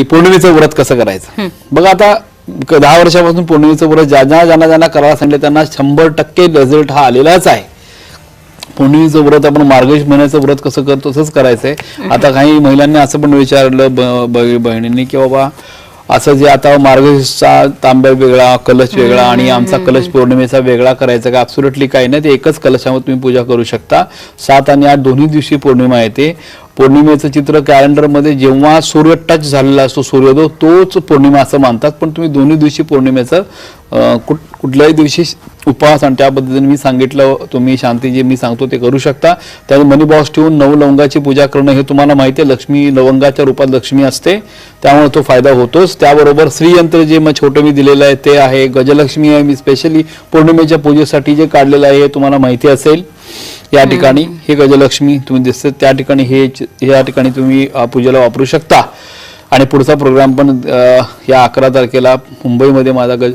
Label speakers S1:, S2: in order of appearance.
S1: की पौर्णिमेचं व्रत कसं करायचं? बघा आता दहा वर्षापासून पौर्णिमेचं व्रत ज्या ज्या ज्यांना ज्यांना करायला सांगितलं त्यांना शंभर टक्के रिझल्ट हा आलेलाच आहे. पौर्णिमेचं व्रत आपण मार्गशीर्ष महिन्याचं व्रत कसं करतो तसंच करायचंय. आता काही महिलांनी असं पण विचारलं बहिणींनी की बाबा असं जे आता मार्गशीर्षचा तांब्या वेगळा कलश वेगळा आणि आमचा कलश पौर्णिमेचा वेगळा करायचा का? ऍब्सुलेटली काही नाही. ते एकच कलशामध्ये तुम्ही पूजा करू शकता. सात आणि आठ दोन्ही दिवशी पौर्णिमा येते. पौर्णिमेचं चित्र कॅलेंडरमध्ये जेव्हा सूर्य टच झालेला असतो सूर्योदय तोच पौर्णिमा असं मानतात. पण तुम्ही दोन्ही दिवशी पौर्णिमेचं कुठ कुठल्याही दिवशी उपवास आणि त्या पद्धतीने मी सांगितलं तुम्ही शांती जे मी सांगतो ते करू शकता. त्यात मनी बॉक्स ठेवून नऊ लवंगाची पूजा करणं हे तुम्हाला माहिती आहे. लक्ष्मी लवंगाच्या रूपात लक्ष्मी असते. त्यामुळे तो फायदा होतोच. त्याबरोबर श्रीयंत्र जे मग छोटं मी दिलेलं आहे ते आहे. गजलक्ष्मी आहे मी स्पेशली पौर्णिमेच्या पूजेसाठी जे काढलेलं आहे हे तुम्हाला माहिती असेल. या ठिकाणी हे गजलक्ष्मी तुम्ही दिसते त्या ठिकाणी हे या ठिकाणी तुम्ही पूजेला वापरू शकता. आणि पुढचा प्रोग्राम पण या अकरा तारखेला मुंबईमध्ये माझा गज